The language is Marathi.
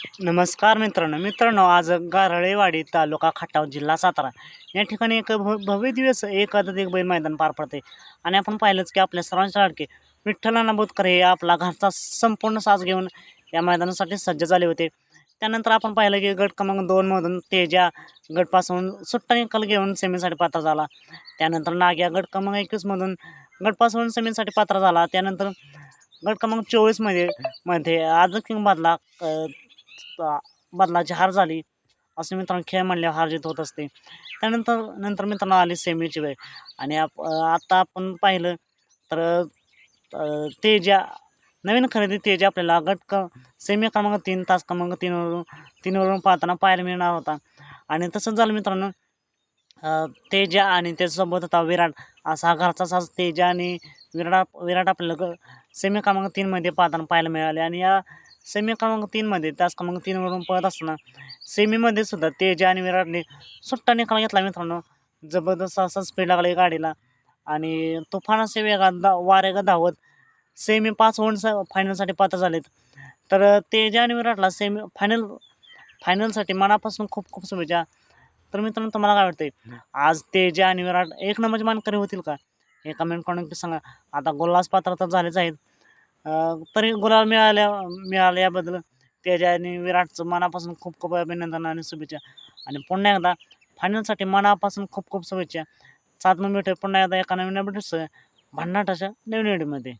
नमस्कार मित्रांनो. मित्रांनो आज गारळेवाडी तालुका खटाव जिल्हा सातारा. या ठिकाणी एक भव भव्य दिवस एक एक बैल मैदान पार पडते. आणि आपण पाहिलंच की आपल्या सर्वांच्या लाडके विठ्ठलाना बोधकर हे आपला घरचा संपूर्ण साज घेऊन या मैदानासाठी सज्ज झाले होते. त्यानंतर आपण पाहिलं की गट क्रमांक दोनमधून तेजा गटपासून सुट्टा निकाल घेऊन सेमीसाठी पात्र झाला. त्यानंतर नाग्या गट क्रमांक एकवीसमधून गटपासून सेमीसाठी पात्र झाला. त्यानंतर गट क्रमांक चोवीसमध्ये मध्ये आज किंग बदला बदलाची हार झाली. असं मित्रांनो खेळ म्हणल्यावर हार जीत होत असते. त्यानंतर नंतर मित्रांनो आली सेमीची वेळ. आणि आप आता आपण पाहिलं तर ते तेजा नवीन खरेदी तेजा आपल्याला गट क सेमी क्रमांक तीन तास क्रमांक तीनवरून तीनवरून पाहताना पाहायला मिळणार होता. आणि तसंच झालं मित्रांनो तेजा आणि त्याच्यासोबत होता विराट असा हा घरचा साज तेजा आणि विराट विराट आपल्याला ग सेमी क्रमांक तीनमध्ये पाहताना पाहायला मिळाले. आणि या सेमी क्रमांक तीनमध्ये तास क्रमांक तीनवरून पळत असताना सेमीमध्ये सुद्धा तेजा आणि विराटने सुट्टा निकाल घेतला मित्रांनो. जबरदस्त असा स्पीड लागला गाडीला. आणि तुफान असे वेगात दा वारेगा धावत सेमी पाच होऊन स फायनलसाठी पात्र झालेत. तर तेजा आणि विराटला सेमी फायनल फायनलसाठी मनापासून खूप खूप शुभेच्छा. तर मित्रांनो तुम्हाला काय वाटतंय? आज तेजा आणि विराट एक नंबरची मानकरी होतील का? हे कमेंट करून सांगा. आता गोल्लास पात्र तर झालेच आहेत. अं, तरी गुलाल मिळाल्या मिळाल्याबद्दल त्याच्या आणि विराटचं मनापासून खूप खूप अभिनंदन आणि शुभेच्छा. आणि पुन्हा एकदा फायनलसाठी मनापासून खूप खूप शुभेच्छा. सात मग भेटू पुन्हा एकदा एका नवीन अपडेट्स भन्नाटाच्या नवीन व्हिडिओमध्ये